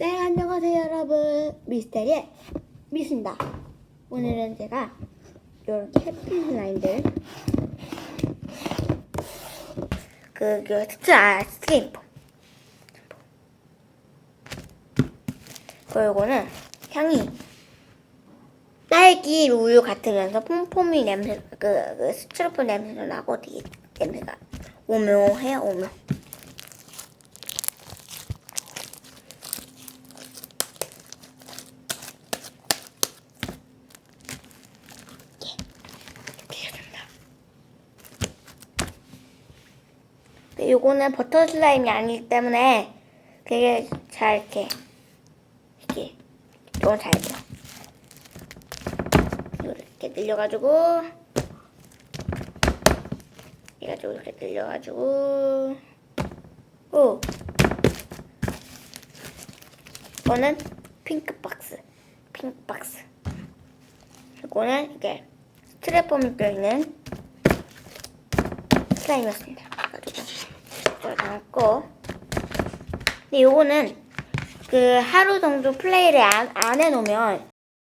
네, 안녕하세요, 여러분. 미스테리의 미스입니다. 오늘은 제가 이렇게 해피 슬라임들 그, 그, 스트, 아, 스트림프. 그리고는 향이 딸기 우유 같으면서 폼폼이 냄새, 그, 그 스티로폼 냄새도 나고 되게 냄새가 오묘해요, 오묘. 되겠습니다. 네, 요거는 버터 슬라임이 아니기 때문에 되게 잘 이렇게 이렇게 이건 잘 돼요. 이렇게 늘려가지고 해가지고 이렇게 늘려가지고 오 이거는 핑크 박스 핑크 박스 이거는 이게 스트레폼이 껴있는 슬라임이었습니다. 담고 근데 요거는 그 하루 정도 플레이를 안, 안 해놓으면